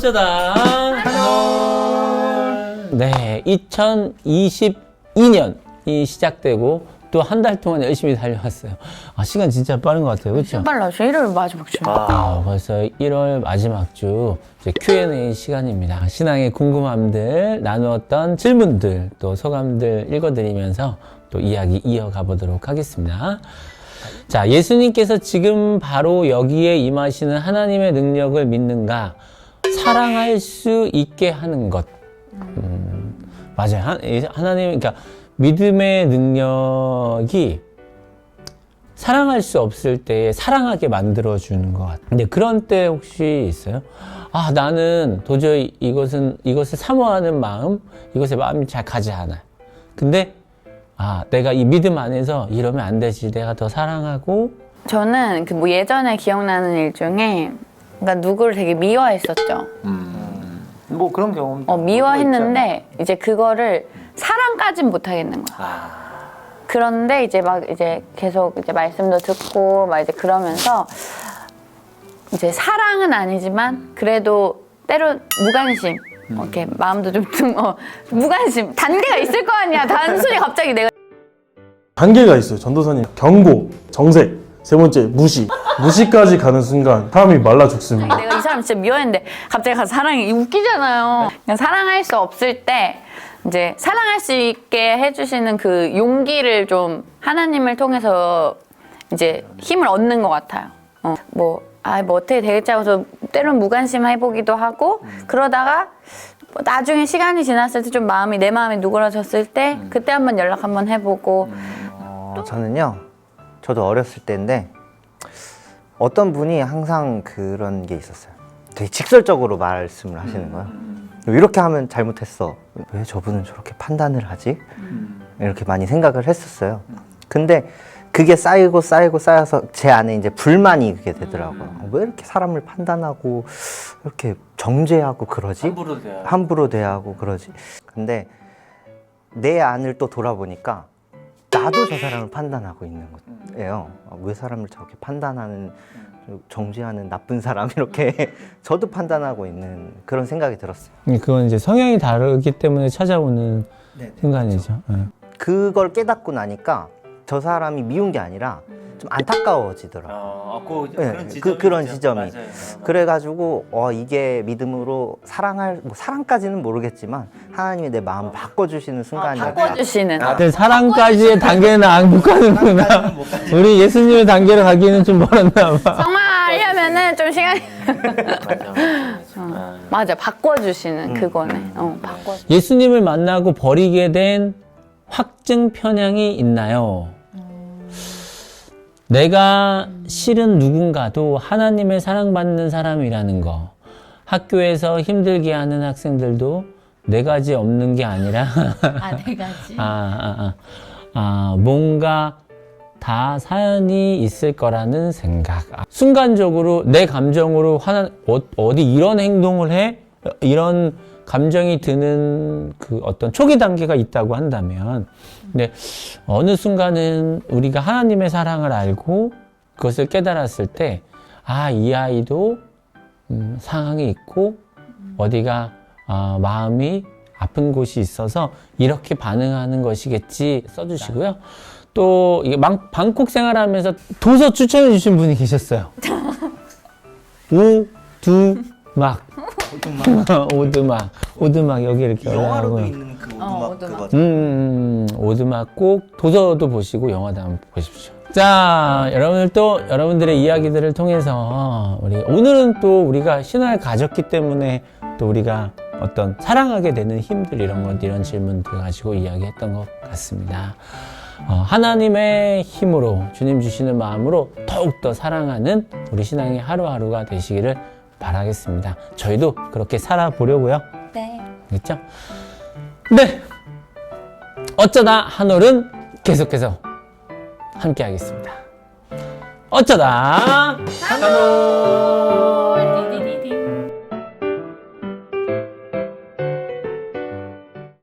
어쩌다 한올 네 2022년이 시작되고 또 한 달 동안 열심히 달려왔어요 아 시간 진짜 빠른 것 같아요 그렇죠? 빨라. 저 일요일 마지막 주. 아, 벌써 1월 마지막 주 이제 Q&A 시간입니다. 신앙의 궁금함들, 나누었던 질문들, 또 소감들 읽어드리면서 또 이야기 이어가 보도록 하겠습니다. 자, 예수님께서 지금 바로 여기에 임하시는 하나님의 능력을 믿는가? 사랑할 수 있게 하는 것. 음, 맞아요. 하- 하나님, 그러니까 믿음의 능력이 사랑할 수 없을 때 사랑하게 만들어주는 것 같아요. 근데 그런 때 혹시 있어요? 아, 나는 도저히 이것은, 이것을 사모하는 마음, 이것에 마음이 잘 가지 않아요. 근데, 아, 내가 이 믿음 안에서 이러면 안 되지. 내가 더 사랑하고, 저는 그 뭐 예전에 기억나는 일 중에 그러니까 누구를 되게 미워했었죠. 뭐 그런 경험. 어, 미워했는데 이제 그거를 사랑까진 못 하겠는 거야. 그런데 이제 막 이제 계속 이제 말씀도 듣고 막 이제 그러면서 이제 사랑은 아니지만 그래도 때로 무관심 어, 이렇게 마음도 좀 어, 무관심 단계가 있을 거 아니야. 단순히 갑자기 내가 단계가 있어요. 전도사님 경고, 정색, 세 번째 무시, 무시까지 가는 순간 사람이 말라 죽습니다. 내가 이 사람 진짜 미워했는데 갑자기 가서 사랑해 웃기잖아요. 그냥 사랑할 수 없을 때 이제 사랑할 수 있게 해주시는 그 용기를 좀 하나님을 통해서 이제 힘을 얻는 것 같아요. 어, 뭐, 아, 뭐 어떻게 되겠지 하고서 때론 무관심 해보기도 하고 그러다가 뭐 나중에 시간이 지났을 때 좀 마음이 내 마음이 누그러졌을 때 그때 한번 연락 한번 해보고 어, 저는요. 저도 어렸을 때인데 어떤 분이 항상 그런 게 있었어요. 되게 직설적으로 말씀을 하시는 거예요. 이렇게 하면 잘못했어. 왜 저분은 저렇게 판단을 하지? 이렇게 많이 생각을 했었어요. 근데 그게 쌓이고 쌓이고 쌓여서 제 안에 이제 불만이 그게 되더라고요. 왜 이렇게 사람을 판단하고 이렇게 정죄하고 그러지? 함부로 대하고. 함부로 대하고 그러지. 근데 내 안을 또 돌아보니까 나도 저 사람을 판단하고 있는 거예요. 아, 왜 사람을 저렇게 판단하는, 정죄하는 나쁜 사람 이렇게 저도 판단하고 있는 그런 생각이 들었어요. 그건 이제 성향이 다르기 때문에 찾아오는 순간이죠. 예. 그걸 깨닫고 나니까 저 사람이 미운 게 아니라 좀 안타까워지더라고요. 아, 그, 네, 그- 그런 지점이. 그래가지고 어 이게 믿음으로 사랑할 뭐 사랑까지는 모르겠지만 하나님이 내 마음을 바꿔주시는 순간이었다. 바꿔주시는. 다들 사랑까지의 단계는 안못 가는구나. 우리 예수님의 단계로 가기에는 좀 멀었나 봐. 정말 하려면은 좀 시간이 어, 맞아 바꿔주시는 그거네. 어, 바꿔. 예수님을 만나고 버리게 된 확증 편향이 있나요? 내가 실은 누군가도 하나님의 사랑받는 사람이라는 거. 학교에서 힘들게 하는 학생들도 네 가지 없는 게 아니라 아 네 가지 아, 아, 아, 아, 뭔가 다 사연이 있을 거라는 생각. 아, 순간적으로 내 감정으로 화난, 어, 어디 이런 행동을 해? 이런 감정이 드는 그 어떤 초기 단계가 있다고 한다면, 근데 어느 순간은 우리가 하나님의 사랑을 알고 그것을 깨달았을 때, 아, 이 아이도 음, 상황이 있고 어디가 아, 마음이 아픈 곳이 있어서 이렇게 반응하는 것이겠지 써주시고요. 또 이게 망- 방콕 생활하면서 도서 추천해 주신 분이 계셨어요. 오두막 오두막 오두막 여기 이렇게 올라가고요. 있는 그 어, 오두막. 음, 오두막 꼭 도서도 보시고 영화도 한번 보십시오. 자, 여러분들 또 여러분들의 이야기들을 통해서 우리 오늘은 또 우리가 신화를 가졌기 때문에 또 우리가 어떤 사랑하게 되는 힘들 이런 것 이런 질문들 가지고 이야기했던 것 같습니다. 어, 하나님의 힘으로 주님 주시는 마음으로 더욱 더 사랑하는 우리 신앙의 하루하루가 되시기를 바라겠습니다. 저희도 그렇게 살아보려고요. 네 그렇죠? 네. 어쩌다 한올은 계속해서 함께 하겠습니다. 어쩌다 한올